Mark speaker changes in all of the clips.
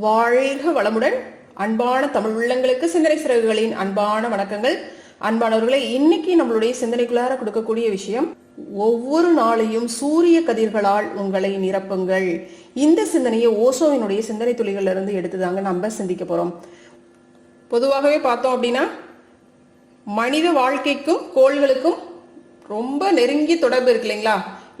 Speaker 1: வாழ்க வளமுடன். அன்பான தமிழ் உள்ளங்களுக்கு சிந்தனை சிறகுகளின் அன்பான வணக்கங்கள். அன்பானவர்களே இன்னைக்கு நம்மளுடைய சிந்தனைக்குள்ளார கொடுக்கக்கூடிய விஷயம் ஒவ்வொரு நாளையும் சூரிய கதிர்களால் உங்களை நிரப்புங்கள். இந்த சிந்தனையை ஓசோவினுடைய சிந்தனை துளிகள்ல இருந்து எடுத்துதாங்க நம்ம சிந்திக்க போறோம். பொதுவாகவே பார்த்தோம் அப்படின்னா மனித வாழ்க்கைக்கும் கோள்களுக்கும் ரொம்ப நெருங்கிய தொடர்பு இருக்கு இல்லைங்களா?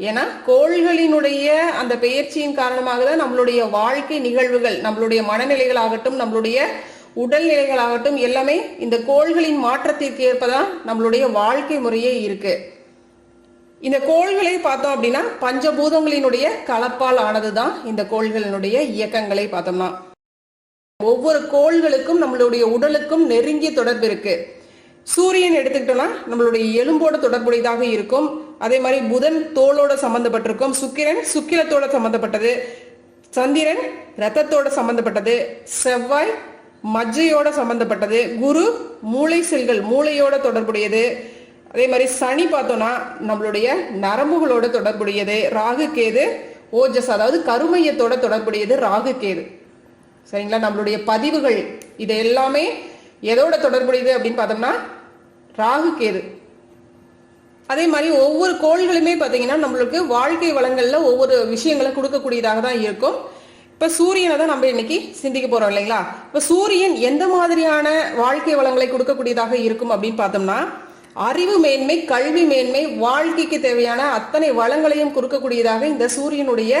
Speaker 1: ஏன்னா கோள்களினுடைய அந்த பெயர்ச்சியின் காரணமாக தான் நம்மளுடைய வாழ்க்கை நிகழ்வுகள் நம்மளுடைய மனநிலைகள் ஆகட்டும் நம்மளுடைய உடல்நிலைகளாகட்டும் எல்லாமே இந்த கோள்களின் மாற்றத்திற்கு ஏற்பதான் நம்மளுடைய வாழ்க்கை முறையே இருக்கு. இந்த கோள்களை பார்த்தோம் அப்படின்னா பஞ்சபூதங்களினுடைய கலப்பால் ஆனதுதான் இந்த கோள்களினுடைய இயக்கங்களை பார்த்தோம்னா. ஒவ்வொரு கோள்களுக்கும் நம்மளுடைய உடலுக்கும் நெருங்கிய தொடர்பு இருக்கு. சூரியன் எடுத்துக்கிட்டோம்னா நம்மளுடைய எலும்போட தொடர்புடையதாக இருக்கும். அதே மாதிரி புதன் தோலோட சம்பந்தப்பட்டிருக்கும் சுக்கிரன் சுக்கிலத்தோட சம்பந்தப்பட்டது சந்திரன் ரத்தத்தோட சம்பந்தப்பட்டது செவ்வாய் மஜ்ஜையோட சம்பந்தப்பட்டது குரு மூளை செல்கள் மூளையோட தொடர்புடையது. அதே மாதிரி சனி பார்த்தோம்னா நம்மளுடைய நரம்புகளோட தொடர்புடையது. ராகு கேது ஓஜஸ் அதாவது கருமையத்தோட தொடர்புடையது ராகு கேது. சரிங்களா? நம்மளுடைய பதிவுகள் இது எல்லாமே எதோட தொடர்புடையது அப்படின்னு பார்த்தோம்னா ராகு கேது. அதே மாதிரி ஒவ்வொரு கோள்களுமே பார்த்தீங்கன்னா நம்மளுக்கு வாழ்க்கை வளங்களில் ஒவ்வொரு விஷயங்களை கொடுக்கக்கூடியதாக தான் இருக்கும். இப்போ சூரியனை தான் நம்ம இன்னைக்கு சிந்திக்க போறோம் இல்லைங்களா? இப்போ சூரியன் எந்த மாதிரியான வாழ்க்கை வளங்களை கொடுக்கக்கூடியதாக இருக்கும் அப்படின்னு பார்த்தோம்னா அறிவு மேன்மை கல்வி மேன்மை வாழ்க்கைக்கு தேவையான அத்தனை வளங்களையும் கொடுக்கக்கூடியதாக இந்த சூரியனுடைய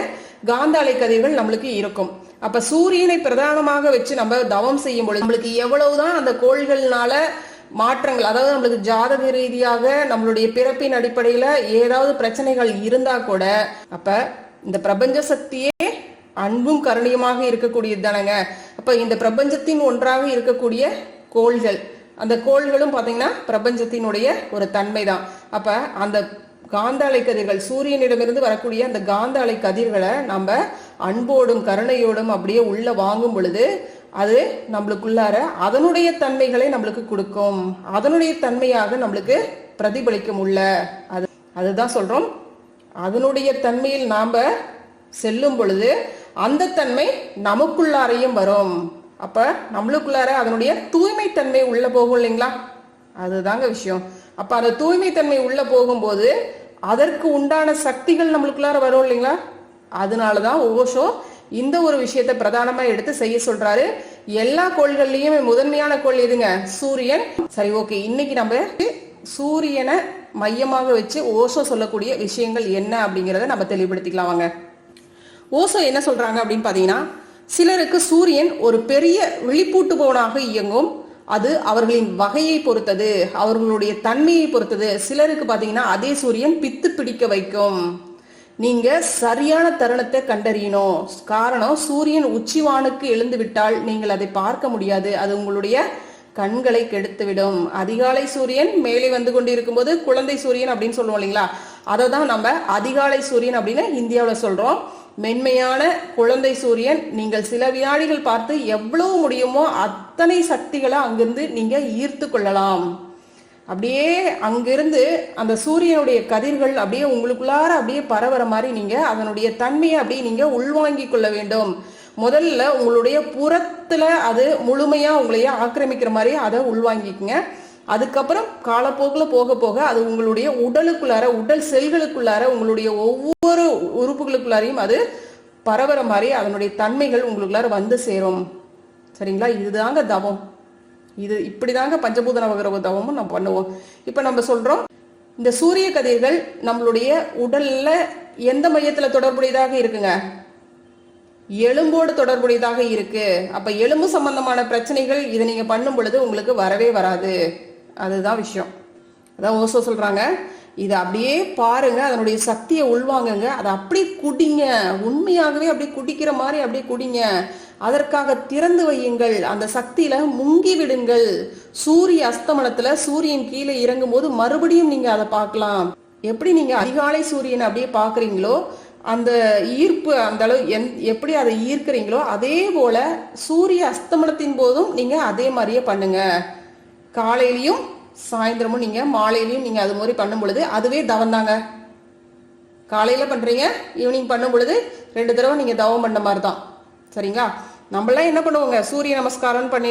Speaker 1: காந்தாலை கதிர்கள் நம்மளுக்கு இருக்கும். அப்ப சூரியனை பிரதானமாக வச்சு நம்ம தவம் செய்யும் பொழுது நம்மளுக்கு எவ்வளவுதான் அந்த கோள்கள்னால மாற்றங்கள் அதாவது நம்மளுக்கு ஜாதக ரீதியாக நம்மளுடைய பிறப்பின் அடிப்படையில ஏதாவது பிரச்சனைகள் இருந்தா கூட அப்ப இந்த பிரபஞ்ச சக்தியே அன்பும் கருணையுமாக இருக்கக்கூடியது தானங்க. அப்ப இந்த பிரபஞ்சத்தின் ஒன்றாக இருக்கக்கூடிய கோள்கள் அந்த கோள்களும் பாத்தீங்கன்னா பிரபஞ்சத்தினுடைய ஒரு தன்மை தான் அப்ப அந்த காந்த அலை கதிர்கள் சூரியனிடமிருந்து வரக்கூடிய அந்த காந்த அலை கதிர்களை நம்ம அன்போடும் கருணையோடும் அப்படியே உள்ள வாங்கும் பொழுது அது நம்மளுக்குள்ளார அதனுடைய தன்மைகளை நம்மளுக்கு கொடுக்கும். அதனுடைய தன்மையாக நம்மளுக்கு பிரதிபலிக்கும் உள்ள. அது அதுதான் சொல்றோம். அதனுடைய தன்மையில் நாம் செல்லும் பொழுது அந்த தன்மை நமக்குள்ளாரையும் வரும். அப்ப நம்மளுக்குள்ளார அதனுடைய தூய்மை தன்மை உள்ள போகும் இல்லைங்களா? அதுதாங்க விஷயம். அப்ப அந்த தூய்மை தன்மை உள்ள போகும்போது அதற்கு உண்டான சக்திகள் நம்மளுக்குள்ளார வரும் இல்லைங்களா? அதனாலதான் ஓஷோ இந்த ஒரு விஷயத்தை பிரதானமா எடுத்து செய்ய சொல்றாரு. எல்லா கோள்கள்லயுமே முதன்மையான கோள் எதுங்க? சூரியன். சரி ஓகே. இன்னைக்கு நம்ம சூரியனை மையமாக வச்சு ஓஷோ சொல்லக்கூடிய விஷயங்கள் என்ன அப்படிங்கறத நம்ம தெளிவுபடுத்திக்கலாம் வாங்க. ஓசோ என்ன சொல்றாங்க அப்படின்னு பாத்தீங்கன்னா சிலருக்கு சூரியன் ஒரு பெரிய விழிப்பூட்டுபவனாக இயங்கும். அது அவர்களின் வகையை பொறுத்தது அவர்களுடைய தன்மையை பொறுத்தது. சிலருக்கு பாத்தீங்கன்னா அதே சூரியன் பித்து பிடிக்க வைக்கும். நீங்க சரியான தருணத்தை கண்டறியணும். காரணம் சூரியன் உச்சிவானுக்கு எழுந்து விட்டால் நீங்கள் அதை பார்க்க முடியாது. அது உங்களுடைய கண்களை கெடுத்துவிடும். அதிகாலை சூரியன் மேலே வந்து கொண்டிருக்கும் போது குழந்தை சூரியன் அப்படின்னு சொல்லுவோம் இல்லைங்களா? அதை தான் நம்ம அதிகாலை சூரியன் அப்படின்னு இந்தியாவில் சொல்றோம். மென்மையான குழந்தை சூரியன் நீங்கள் சில வினாடிகள் பார்த்து எவ்வளவு முடியுமோ அத்தனை சக்திகளை அங்கிருந்து நீங்க ஈர்த்து கொள்ளலாம். அப்படியே அங்கிருந்து அந்த சூரியனுடைய கதிர்கள் அப்படியே உங்களுக்குள்ளார அப்படியே பரவுற மாதிரி நீங்க அதனுடைய தன்மையை அப்படியே நீங்க உள்வாங்கிக் கொள்ள வேண்டும். முதல்ல உங்களுடைய புறத்துல அது முழுமையா உங்களைய ஆக்கிரமிக்கிற மாதிரி அதை உள்வாங்கிக்குங்க. அதுக்கப்புறம் காலப்போக்கில் போக போக அது உங்களுடைய உடலுக்குள்ளார உடல் செல்களுக்குள்ளார உங்களுடைய ஒவ்வொரு உறுப்புகளுக்குள்ளாரையும் அது பரவற மாதிரி அதனுடைய தன்மைகள் உங்களுக்குள்ளார வந்து சேரும். சரிங்களா? இதுதாங்க தவம். இது இப்படிதாங்க பஞ்சபூத நவகிரக தவமும் நம்ம பண்ணுவோம். இப்ப நம்ம சொல்றோம் இந்த சூரிய கதிர்கள் நம்மளுடைய உடல்ல எந்த மையத்துல தொடர்புடையதாக இருக்குங்க? எலும்போடு தொடர்புடையதாக இருக்கு. அப்ப எலும்பு சம்பந்தமான பிரச்சனைகள் இதை நீங்க பண்ணும் பொழுது உங்களுக்கு வரவே வராது. அதுதான் விஷயம். அதான் ஓசோ சொல்றாங்க. இதை அப்படியே பாருங்க அதனுடைய சக்தியை உள்வாங்குங்க. அதை அப்படியே குடிங்க. உண்மையாகவே அப்படியே குடிக்கிற மாதிரி அப்படியே குடிங்க. அதற்காக திறந்து வையுங்கள். அந்த சக்தியில முங்கி விடுங்கள் சூரிய அஸ்தமனத்துல சூரியன் கீழே இறங்கும் போது மறுபடியும் நீங்க அதை பார்க்கலாம். எப்படி நீங்க அதிகாலை சூரியன் அப்படியே பாக்குறீங்களோ அந்த ஈர்ப்பு அந்த அளவு எந் எப்படி அதை ஈர்க்கிறீங்களோ அதே போல சூரிய அஸ்தமனத்தின் போதும் நீங்க அதே மாதிரியே பண்ணுங்க. காலையிலையும் சாயந்தரமும் நீங்க மாலையிலையும் நீங்க அது மாதிரி பண்ணும் பொழுது அதுவே தவம் தாங்க. காலையில பண்றீங்க ஈவினிங் பண்ணும் பொழுது ரெண்டு தடவை நீங்க தவம் பண்ண மாதிரி தான். சரிங்களா? நம்மளாம் என்ன பண்ணுவோங்க? சூரிய நமஸ்காரம் பண்ணி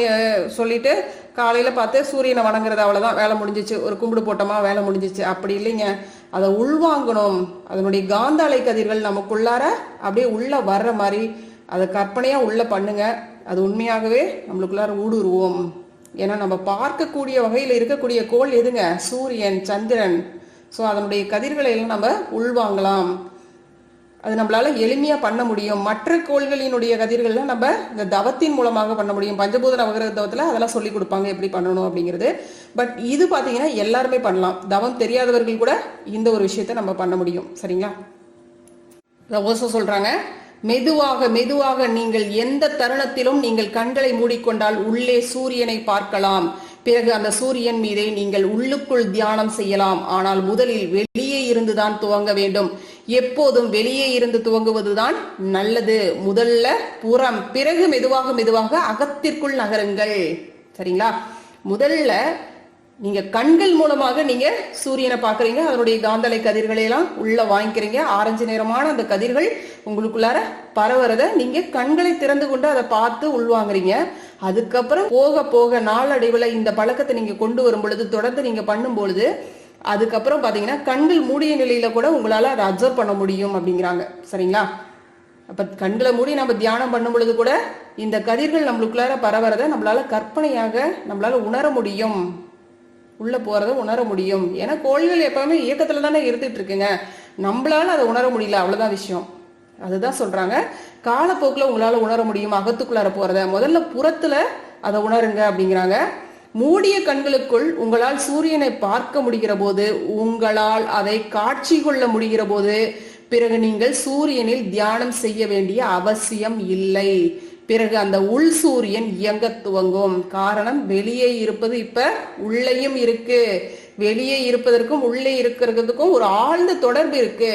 Speaker 1: சொல்லிட்டு காலையில் பார்த்து சூரியனை வணங்குறது அவ்வளோதான் வேலை முடிஞ்சிச்சு. ஒரு கும்பிடு போட்டோமா வேலை முடிஞ்சிச்சு. அப்படி இல்லைங்க. அதை உள்வாங்கணும். அதனுடைய காந்த அலை கதிர்கள் நமக்குள்ளார அப்படியே உள்ள வர்ற மாதிரி அதை கற்பனையாக உள்ள பண்ணுங்க. அது உண்மையாகவே நம்மளுக்குள்ளார ஊடுருவோம். ஏன்னா நம்ம பார்க்கக்கூடிய வகையில் இருக்கக்கூடிய கோள் எதுங்க? சூரியன் சந்திரன். ஸோ அதனுடைய கதிர்களை எல்லாம் நம்ம உள்வாங்கலாம். அது நம்மளால எளிமையா பண்ண முடியும். மற்ற கோள்களினுடைய கதிர்கள்லாம் நம்ம இந்த தவத்தின் மூலமாக பண்ண முடியும். பஞ்சபூத நவகிரக தவத்துல அதெல்லாம் சொல்லி கொடுப்பாங்க எப்படி பண்ணணும் அப்படிங்கிறது. பட் இது பாத்தீங்கன்னா எல்லாருமே பண்ணலாம். தவம் தெரியாதவர்கள் கூட இந்த ஒரு விஷயத்தை நம்ம பண்ண முடியும். சரிங்களா? ஓசோ சொல்றாங்க. மெதுவாக மெதுவாக நீங்கள் எந்த தருணத்திலும் நீங்கள் கண்களை மூடிக்கொண்டால் உள்ளே சூரியனை பார்க்கலாம். பிறகு அந்த சூரியன் மீதே நீங்கள் உள்ளுக்குள் தியானம் செய்யலாம். ஆனால் முதலில் வெளியே இருந்துதான் துவங்க வேண்டும். எப்போதும் வெளியே இருந்து துவங்குவதுதான் நல்லது. முதல்ல புறம் பிறகு மெதுவாக மெதுவாக அகத்திற்குள் நகருங்கள். சரிங்களா? முதல்ல நீங்க கண்கள் மூலமாக நீங்க சூரியனை பாக்குறீங்க அதனுடைய காந்தலை கதிர்களை எல்லாம் உள்ள வாங்கிக்கிறீங்க. ஆரஞ்சு நிறமான அந்த கதிர்கள் உங்களுக்குள்ளார பரவுறத நீங்க கண்களை திறந்து கொண்டு அதை பார்த்து உள்வாங்குறீங்க. அதுக்கப்புறம் போக போக நாளடைவுல இந்த பழக்கத்தை நீங்க கொண்டு வரும் பொழுது தொடர்ந்து நீங்க பண்ணும் பொழுது அதுக்கப்புறம் பார்த்தீங்கன்னா கண்கள் மூடிய நிலையில் கூட உங்களால் அதை அப்சர்வ் பண்ண முடியும் அப்படிங்கிறாங்க. சரிங்களா? அப்போ கண்களை மூடி நம்ம தியானம் பண்ணும் பொழுது கூட இந்த கதிர்கள் நம்மளுக்குள்ளார பரவறதை நம்மளால் கற்பனையாக நம்மளால் உணர முடியும். உள்ளே போகிறத உணர முடியும். ஏன்னா கோள்கள் எப்பவுமே இயக்கத்தில் தானே இருந்துட்டு இருக்குங்க. நம்மளால அதை உணர முடியல அவ்வளோதான் விஷயம். அதுதான் சொல்கிறாங்க காலப்போக்கில் உங்களால் உணர முடியும் அகத்துக்குள்ளார போகிறத முதல்ல புறத்தில் அதை உணருங்க அப்படிங்கிறாங்க. மூடிய கண்களுக்குள் உங்களால் சூரியனை பார்க்க முடிகிற போது உங்களால் அதை காட்சி கொள்ள முடிகிற போது பிறகு நீங்கள் சூரியனில் தியானம் செய்ய வேண்டிய அவசியம் இல்லை. பிறகு அந்த உள் சூரியன் இயங்க துவங்கும். காரணம் வெளியே இருப்பது இப்ப உள்ளேயும் இருக்கு. வெளியே இருப்பதற்கும் உள்ளே இருக்கிறதுக்கும் ஒரு ஆழ்ந்த தொடர்பு இருக்கு.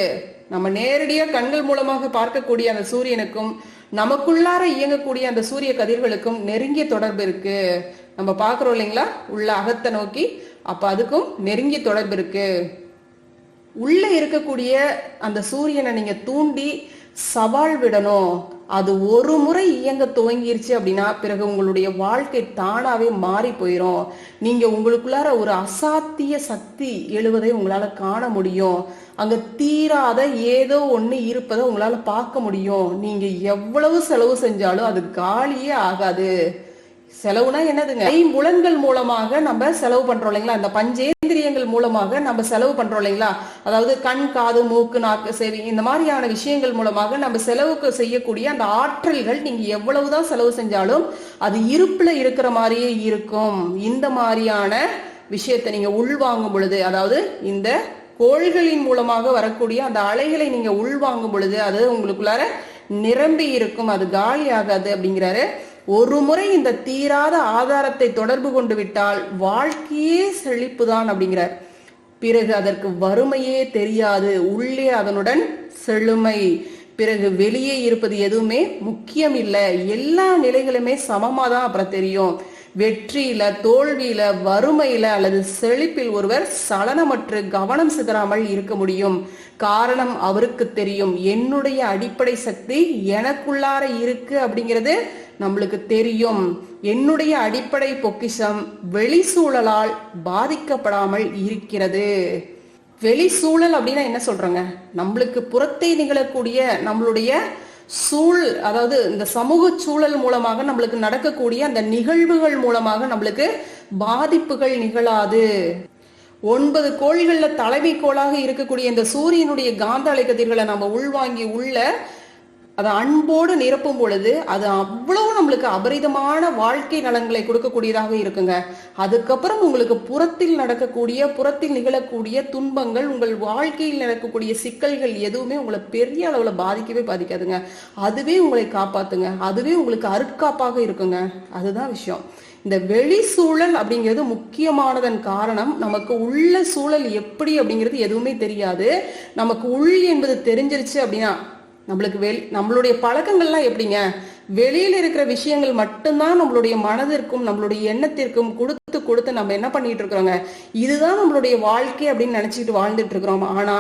Speaker 1: நம்ம நேரடியாக கண்கள் மூலமாக பார்க்கக்கூடிய அந்த சூரியனுக்கும் நமக்குள்ளார இயங்கக்கூடிய அந்த சூரிய கதிர்களுக்கும் நெருங்கிய தொடர்பு இருக்கு. நம்ம பார்க்குறோம் இல்லைங்களா? உள்ள அகத்தை நோக்கி. அப்போ அதுக்கும் நெருங்கிய தொடர்பு இருக்கு. உள்ள இருக்கக்கூடிய அந்த சூரியனை நீங்க தூண்டி சவால் விடணும். அது ஒரு முறை இயங்க துவங்கிருச்சு அப்படின்னா பிறகு உங்களுடைய வாழ்க்கை தானாவே மாறி போயிடும் நீங்க உங்களுக்குள்ளார ஒரு அசாத்திய சக்தி எழுவதை உங்களால காண முடியும். அங்க தீராத ஏதோ ஒண்ணு இருப்பதை உங்களால பார்க்க முடியும். நீங்க எவ்வளவு செலவு செஞ்சாலும் அது காலியே ஆகாது. செலவுனா என்னதுங்க? ஐம்புலன்கள் மூலமாக நம்ம செலவு பண்றோம் இல்லைங்களா? அந்த பஞ்சேந்திரியங்கள் மூலமாக நம்ம செலவு பண்றோம் இல்லைங்களா? அதாவது கண் காது மூக்கு நாக்கு செவி இந்த மாதிரியான விஷயங்கள் மூலமாக நம்ம செலவுக்கு செய்யக்கூடிய அந்த ஆற்றல்கள் நீங்க எவ்வளவுதான் செலவு செஞ்சாலும் அது இருப்புல இருக்கிற மாதிரியே இருக்கும். இந்த மாதிரியான விஷயத்தை நீங்க உள்வாங்கும் பொழுது அதாவது இந்த கோள்களின் மூலமாக வரக்கூடிய அந்த அலைகளை நீங்க உள்வாங்கும் பொழுது அது உங்களுக்குள்ளார நிரம்பி இருக்கும். அது காலி ஆகாது அப்படிங்கிறாரு ஒரு முறை இந்த தீராத ஆதாரத்தை தொடர்பு கொண்டு விட்டால் வாழ்க்கையே செழிப்புதான் அப்படிங்கிறார். பிறகு அதற்கு வறுமையே தெரியாது. உள்ளே அதனுடன் செழுமை. பிறகு வெளியே இருப்பது எதுவுமே முக்கியம் இல்லை எல்லா நிலைகளுமே சமமாக தான் அப்புறம் தெரியும். வெற்றியில தோல்வியில வறுமையில அல்லது செழிப்பில் ஒருவர் சலனமற்று கவனம் சிதறாமல் இருக்க முடியும். காரணம் அவருக்கு தெரியும். என்னுடைய அடிப்படை சக்தி எனக்குள்ளார இருக்கு அப்படிங்கிறது நம்மளுக்கு தெரியும். என்னுடைய அடிப்படை பொக்கிஷம் வெளி சூழலால் பாதிக்கப்படாமல் இருக்கிறது. வெளி சூழல் அப்படின்னா என்ன சொல்றாங்க? நம்மளுக்கு புறத்தை நிகழக்கூடிய நம்மளுடைய சூழ் அதாவது இந்த சமூக சூழல் மூலமாக நம்மளுக்கு நடக்கக்கூடிய அந்த நிகழ்வுகள் மூலமாக நம்மளுக்கு பாதிப்புகள் நிகழாது. ஒன்பது கோள்களில் தலைமை கோளாக இருக்கக்கூடிய இந்த சூரியனுடைய காந்த அலைக்கதிர்களை நம்ம உள்வாங்கி உள்ள அதை அன்போடு நிரப்பும் பொழுது அது அவ்வளவு நம்மளுக்கு அபரிதமான வாழ்க்கை நலன்களை கொடுக்கக்கூடியதாக இருக்குங்க. அதுக்கப்புறம் உங்களுக்கு புறத்தில் நடக்கக்கூடிய புறத்தில் நிகழக்கூடிய துன்பங்கள் உங்கள் வாழ்க்கையில் நடக்கக்கூடிய சிக்கல்கள் எதுவுமே உங்களை பெரிய அளவில் பாதிக்கவே பாதிக்காதுங்க. அதுவே உங்களை காப்பாத்துங்க. அதுவே உங்களுக்கு அருட்காப்பாக இருக்குங்க. அதுதான் விஷயம். இந்த வெளி சூழல் அப்படிங்கிறது முக்கியமானதன் காரணம் நமக்கு உள்ள சூழல் எப்படி அப்படிங்கிறது எதுவுமே தெரியாது. நமக்கு உள் என்பது தெரிஞ்சிருச்சு அப்படின்னா நம்மளுக்கு வெளி நம்மளுடைய பழக்கங்கள்லாம் எப்படிங்க? வெளியில இருக்கிற விஷயங்கள் மட்டும்தான் நம்மளுடைய மனதிற்கும் நம்மளுடைய எண்ணத்திற்கும் கொடு கொடுத்து கொடுத்து நம்ம என்ன பண்ணிட்டு இருக்கிறோங்க? இதுதான் நம்மளுடைய வாழ்க்கை அப்படின்னு நினைச்சிட்டு வாழ்ந்துட்டு இருக்கிறோம். ஆனா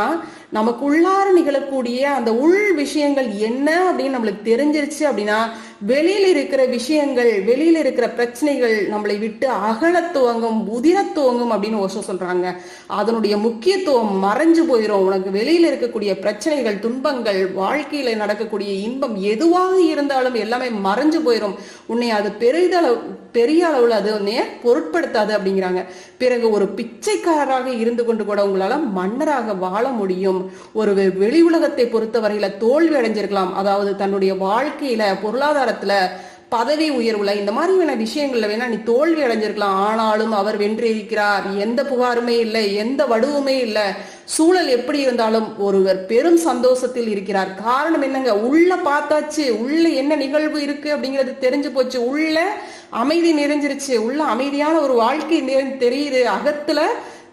Speaker 1: நமக்குள்ளார நிகழக்கூடிய அந்த உள் விஷயங்கள் என்ன அப்படின்னு நம்மளுக்கு தெரிஞ்சிருச்சு அப்படின்னா வெளியில இருக்கிற விஷயங்கள் வெளியில இருக்கிற பிரச்சனைகள் நம்மளை விட்டு அகல துவங்கும் உதிர துவங்கும் அப்படின்னு ஓசோ சொல்றாங்க. அதனுடைய முக்கியத்துவம் மறைஞ்சு போயிடும் உனக்கு வெளியில இருக்கக்கூடிய பிரச்சனைகள் துன்பங்கள் வாழ்க்கையில நடக்கக்கூடிய இன்பம் எதுவாக இருந்தாலும் எல்லாமே மறைஞ்சு போயிடும் உன்னை அது பெரிதளவு பெரிய அளவுல அது உன்னைய பொருட்படுத்தாது அப்படிங்கிறாங்க. பிறகு ஒரு பிச்சைக்காரராக இருந்து கொண்டு கூட உங்களால மன்னராக வாழ முடியும். ஒரு வெளி உலகத்தை பொறுத்தவரையில தோல்வி அடைஞ்சிருக்கலாம். அதாவது தன்னுடைய வாழ்க்கையில பொருளாதாரத்துல பதவி உயர்வுல இந்த மாதிரியான விஷயங்கள்ல வேணா நீ தோல்வி அடைஞ்சிருக்கலாம். ஆனாலும் அவர் வென்றிருக்கிறார். எந்த புகாருமே இல்லை எந்த வடுவுமே இல்லை. சூழல் எப்படி இருந்தாலும் ஒருவர் பெரும் சந்தோஷத்தில் இருக்கிறார். காரணம் என்னங்க? உள்ள பார்த்தாச்சு. உள்ள என்ன நிகழ்வு இருக்கு அப்படிங்கிறது தெரிஞ்சு போச்சு. உள்ள அமைதி நிறைஞ்சிருச்சு. உள்ள அமைதியான ஒரு வாழ்க்கை நிறை- தெரியுது. அகத்துல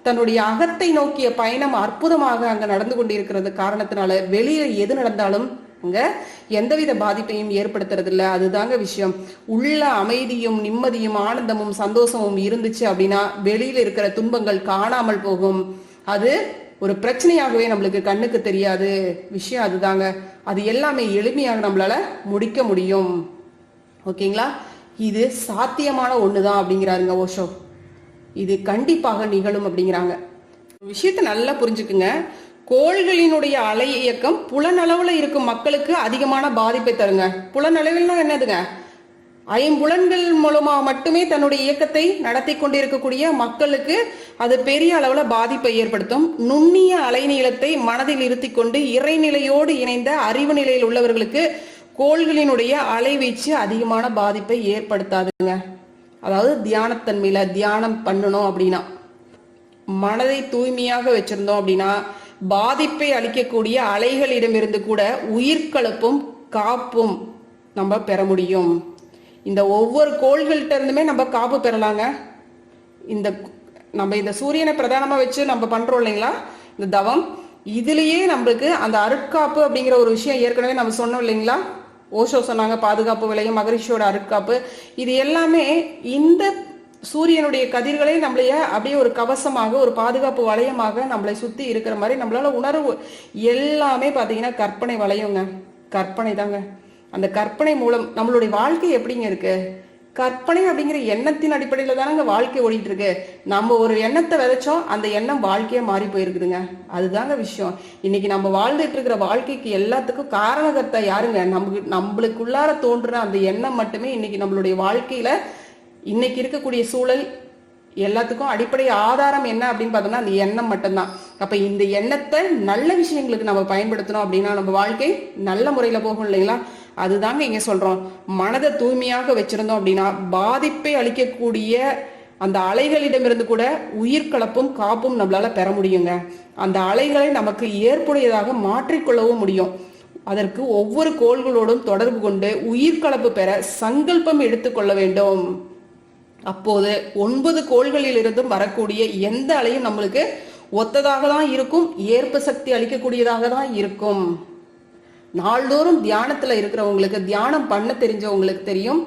Speaker 1: தன்னுடைய அகத்தை நோக்கிய பயணம் அற்புதமாக அங்க நடந்து கொண்டிருக்கிறது. காரணத்தினால வெளியே எது நடந்தாலும் அங்க எந்தவித பாதிப்பையும் ஏற்படுத்துறதில்ல. அதுதாங்க விஷயம். உள்ள அமைதியும் நிம்மதியும் ஆனந்தமும் சந்தோஷமும் இருந்துச்சு அப்படின்னா வெளியில இருக்கிற துன்பங்கள் காணாமல் போகும். அது ஒரு பிரச்சனையாகவே நம்மளுக்கு கண்ணுக்கு தெரியாது. விஷயம் அதுதாங்க. அது எல்லாமே எளிமையாக நம்மளால முடிக்க முடியும். ஓகேங்களா? இது சாத்தியமான ஒண்ணுதான் அப்படிங்கிறாருங்க ஓஷோ. இது கண்டிப்பாக நிகழும் அப்படிங்கிறாங்க. ஒரு விஷயத்த நல்லா புரிஞ்சுக்குங்க. கோள்களினுடைய அலை இயக்கம் புலனளவில் இருக்கும் மக்களுக்கு அதிகமான பாதிப்பை தருங்க. புலனளவில்னா என்னதுங்க? ஐம்புலன்கள் மூலமாக மட்டுமே தன்னுடைய இயக்கத்தை நடத்தி கொண்டிருக்கக்கூடிய மக்களுக்கு அது பெரிய அளவில் பாதிப்பை ஏற்படுத்தும். நுண்ணிய அலைநீளத்தை மனதில் இருத்தி கொண்டு இறைநிலையோடு இணைந்த அறிவு நிலையில் உள்ளவர்களுக்கு கோள்களினுடைய அலைவீச்சு அதிகமான பாதிப்பை ஏற்படுத்தாதுங்க. அதாவது தியானத்தன்மையில தியானம் பண்ணணும் அப்படின்னா மனதை தூய்மையாக வச்சிருந்தோம் அப்படின்னா பாதிப்பை அளிக்கக்கூடிய அலைகளிடமிருந்து கூட உயிர்கலப்பும் காப்பும் நம்ம பெற முடியும். இந்த ஒவ்வொரு கோள்கள்கிட்ட இருந்துமே நம்ம காப்பு பெறலாங்க. இந்த நம்ம இந்த சூரியனை பிரதானமாக வச்சு நம்ம பண்ணுறோம் இல்லைங்களா? இந்த தவம். இதுலேயே நம்மளுக்கு அந்த அருட்காப்பு அப்படிங்கிற ஒரு விஷயம் ஏற்கனவே நம்ம சொன்னோம் இல்லைங்களா? ஓஷோ சொன்னாங்க பாதுகாப்பு விலையும் மகரிஷியோட அருட்காப்பு. இது எல்லாமே இந்த சூரியனுடைய கதிர்களே நம்மளைய அப்படியே ஒரு கவசமாக ஒரு பாதுகாப்பு வளையமாக நம்மளை சுத்தி இருக்கிற மாதிரி நம்மளால உணர்வு எல்லாமே பாத்தீங்கன்னா கற்பனை வளையங்க. கற்பனை தாங்க. அந்த கற்பனை மூலம் நம்மளுடைய வாழ்க்கை எப்படிங்க இருக்கு? கற்பனை அப்படிங்கிற எண்ணத்தின் அடிப்படையில தானங்க வாழ்க்கை ஓடிட்டு இருக்கு நம்ம ஒரு எண்ணத்தை விதைச்சோம் அந்த எண்ணம் வாழ்க்கையே மாறி போயிருக்குதுங்க. அதுதாங்க விஷயம். இன்னைக்கு நம்ம வாழ்ந்துட்டு இருக்கிற வாழ்க்கைக்கு எல்லாத்துக்கும் காரணகர்த்தா யாருங்க? நமக்கு நம்மளுக்குள்ளார தோன்ற அந்த எண்ணம் மட்டுமே இன்னைக்கு நம்மளுடைய வாழ்க்கையில இன்னைக்கு இருக்கக்கூடிய சூழல் எல்லாத்துக்கும் அடிப்படை ஆதாரம் என்ன அப்படின்னு பார்த்தோம்னா அந்த எண்ணம் மட்டும்தான். அப்போ இந்த எண்ணத்தை நல்ல விஷயங்களுக்கு நம்ம பயன்படுத்தணும் அப்படின்னா நம்ம வாழ்க்கை நல்ல முறையில் போகும் இல்லைங்களா? அதுதாங்க இங்க சொல்றோம். மனதை தூய்மையாக வச்சிருந்தோம் அப்படின்னா பாதிப்பை அளிக்கக்கூடிய அந்த அலைகளிடமிருந்து கூட உயிர் கலப்பும் காப்பும் நம்மளால பெற முடியுங்க. அந்த அலைகளை நமக்கு ஏற்புடையதாக மாற்றிக்கொள்ளவும் முடியும். அதற்கு ஒவ்வொரு கோள்களோடும் தொடர்பு கொண்டு உயிர் கலப்பு பெற சங்கல்பம் எடுத்துக்கொள்ள வேண்டும். அப்போது ஒன்பது கோள்களில் இருந்தும் வரக்கூடிய எந்த அலையும் நம்மளுக்கு ஒத்ததாக தான் இருக்கும் ஏற்பு சக்தி அளிக்கக்கூடியதாக தான் இருக்கும். நாள்தோறும் தியானத்தில் இருக்கிறவங்களுக்கு தியானம் பண்ண தெரிஞ்சவங்களுக்கு தெரியும்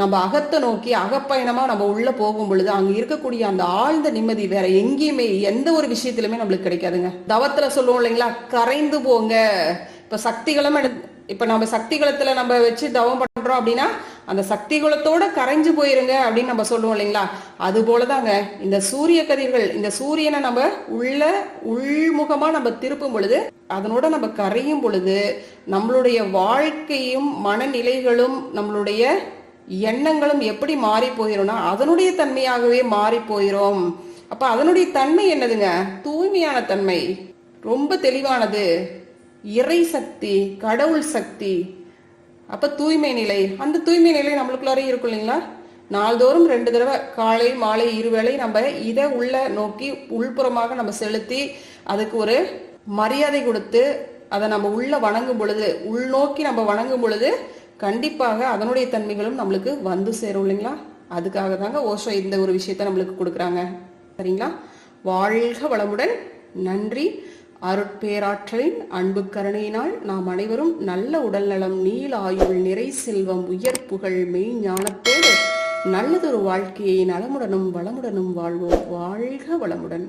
Speaker 1: நம்ம அகத்தை நோக்கி அகப்பயணமாக நம்ம உள்ள போகும் பொழுது அங்கே இருக்கக்கூடிய அந்த ஆழ்ந்த நிம்மதி வேற எங்கேயுமே எந்த ஒரு விஷயத்திலுமே நம்மளுக்கு கிடைக்காதுங்க. தவத்தில் சொல்லுவோம் இல்லைங்களா? கரைந்து போங்க. இப்போ சக்திகளம் இப்போ நம்ம சக்திகளத்துல நம்ம வச்சு தவம் பண்ணுறோம் அப்படின்னா அந்த சக்திகுலத்தோட கரைஞ்சு போயிருங்க அப்படின்னு நம்ம சொல்லுவோம் இல்லைங்களா? அது போலதாங்க. இந்த சூரிய கதிர்கள் இந்த சூரியனை நம்ம உள்ள உள்முகமாக நம்ம திருப்பும் பொழுது அதனோட நம்ம கரையும் பொழுது நம்மளுடைய வாழ்க்கையும் மனநிலைகளும் நம்மளுடைய எண்ணங்களும் எப்படி மாறி போயிடும்னா அதனுடைய தன்மையாகவே மாறி போயிடும் அப்போ அதனுடைய தன்மை என்னதுங்க? தூய்மையான தன்மை. ரொம்ப தெளிவானது. இறை சக்தி கடவுள் சக்தி. அப்ப தூய்மை நிலை. அந்த தூய்மை நிலை நம்மளுக்குள்ளாரே இருக்கும் இல்லைங்களா? நாள்தோறும் ரெண்டு தடவை காலை மாலை இருவேளை நம்ம இதை உள்ள நோக்கி உள்புறமாக நம்ம செலுத்தி அதுக்கு ஒரு மரியாதை கொடுத்து அதை நம்ம உள்ள வணங்கும் பொழுது உள்நோக்கி நம்ம வணங்கும் பொழுது கண்டிப்பாக அதனுடைய தன்மைகளும் நம்மளுக்கு வந்து சேரும் இல்லைங்களா? அதுக்காக தாங்க ஓஷோ இந்த ஒரு விஷயத்த நம்மளுக்கு கொடுக்குறாங்க. சரிங்களா? வாழ்க வளமுடன். நன்றி. அருட்பேராற்றலின் அன்பு கருணையினால் நாம் அனைவரும் நல்ல உடல்நலம் நீள் ஆயுள் நிறை செல்வம் உயர் புகழ் மெய் ஞானத்தோடு நல்லதொரு வாழ்க்கையை நலமுடனும் வளமுடனும் வாழ்வோம். வாழ்க வளமுடன்.